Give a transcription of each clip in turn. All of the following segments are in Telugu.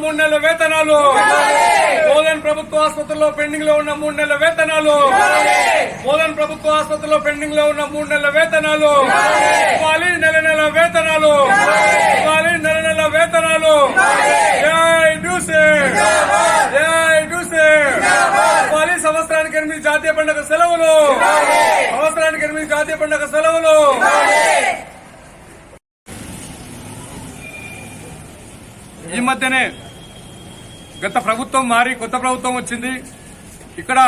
మూడు నెలల వేతనాలు. బోధన్ ప్రభుత్వ ఆసుపత్రిలో పెండింగ్లో ఉన్న మూడు నెలల వేతనాలు. మోదన్ ప్రభుత్వ ఆసుపత్రిలో పెండింగ్లో ఉన్న మూడు నెలల వేతనాలు. ఇవ్వాలి నెల నెల వేతనాలు. ఇవ్వాలి నెల నెల వేతనాలు. జై డూసే జై డూసే ఇవ్వాలి సంవత్సరానికి ఎనిమిది జాతీయ పండుగ సెలవులు. సంవత్సరానికి ఎనిమిది జాతీయ పండుగ సెలవులు. మధ్యనే గత ప్రభుత్వం మారి కొత్త ప్రభుత్వం వచ్చింది. ఇక్కడ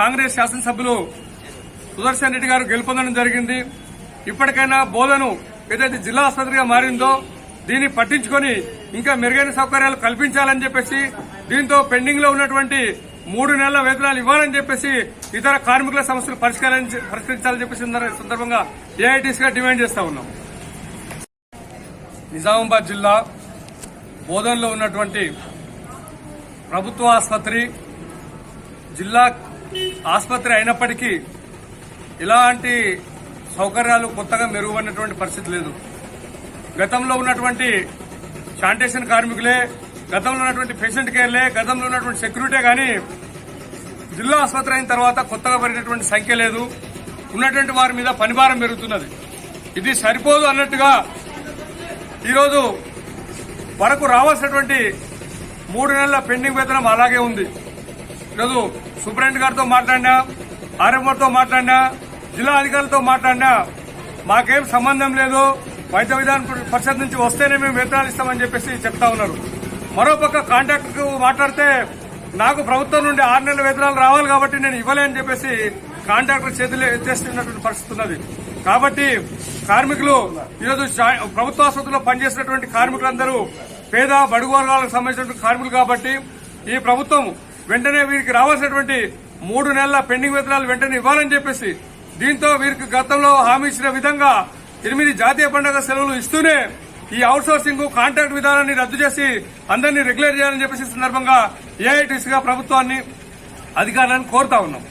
కాంగ్రెస్ శాసనసభ్యులు సుదర్శన్ రెడ్డి గారు గెలుపొందడం జరిగింది. ఇప్పటికైనా బోధను ఏదైతే జిల్లా ఆసుపత్రిగా మారిందో దీన్ని పట్టించుకొని ఇంకా మెరుగైన సౌకర్యాలు కల్పించాలని చెప్పేసి దీంతో పెండింగ్లో ఉన్నటువంటి మూడు నెలల వేతనాలు ఇవ్వాలని చెప్పేసి ఇతర కార్మికుల సమస్యలు పరిష్కరించాలని చెప్పేసి సందర్భంగా ఏఐటీసీగా డిమాండ్ చేస్తా ఉన్నాం. నిజామాబాద్ జిల్లా బోధనలో ఉన్నటువంటి ప్రభుత్వ ఆసుపత్రి జిల్లా ఆసుపత్రి అయినప్పటికీ ఇలాంటి సౌకర్యాలు కొత్తగా మెరుగుపడినటువంటి పరిస్థితి లేదు. గతంలో ఉన్నటువంటి శానిటేషన్ కార్మికులే గతంలో ఉన్నటువంటి పేషెంట్ కేర్లే గతంలో ఉన్నటువంటి సెక్యూరిటీ కానీ జిల్లా ఆసుపత్రి అయిన తర్వాత కొత్తగా పెరిగినటువంటి సంఖ్య లేదు. ఉన్నటువంటి వారి మీద పనిభారం పెరుగుతున్నది. ఇది సరిపోదు అన్నట్టుగా ఈరోజు వరకు రావాల్సినటువంటి మూడు నెలల పెండింగ్ వేతనం అలాగే ఉంది. ఈరోజు సూపరింటెండెంట్ గారితో మాట్లాడినా ఆర్ఎంఓతో మాట్లాడినా జిల్లా అధికారులతో మాట్లాడినా మాకేం సంబంధం లేదు. వైద్య విధాన పరిషత్ నుంచి వస్తేనే మేము వేతనాలు ఇస్తామని చెప్పేసి చెప్తా ఉన్నారు. మరోపక్క కాంట్రాక్టర్ మాట్లాడితే నాకు ప్రభుత్వం నుండి ఆరు నెలల వేతనాలు రావాలి కాబట్టి నేను ఇవ్వలేని చెప్పేసి కాంట్రాక్టర్ చేతులు ఎత్తేస్తున్నటువంటి పరిస్థితి ఉన్నది. కాబట్టి కార్మికులు ఈరోజు ప్రభుత్వ ఆసుపత్రిలో పనిచేసినటువంటి కార్మికులందరూ పేద బడుగు వర్గాలకు సంబంధించిన కార్మికులు కాబట్టి ఈ ప్రభుత్వం వెంటనే వీరికి రావాల్సినటువంటి మూడు నెలల పెండింగ్ వేతనాలు వెంటనే ఇవ్వాలని చెప్పేసి దీంతో వీరికి గతంలో హామీ ఇచ్చిన విధంగా ఎనిమిది జాతీయ పండుగ సెలవులు ఇస్తూనే ఈ అవుట్ సోర్సింగ్ కాంట్రాక్ట్ విధానాన్ని రద్దు చేసి అందరినీ రెగ్యులర్ చేయాలని చెప్పేసి సందర్భంగా ఏఐటీసీగా ప్రభుత్వాన్ని అధికారులను కోరుతా ఉన్నాం.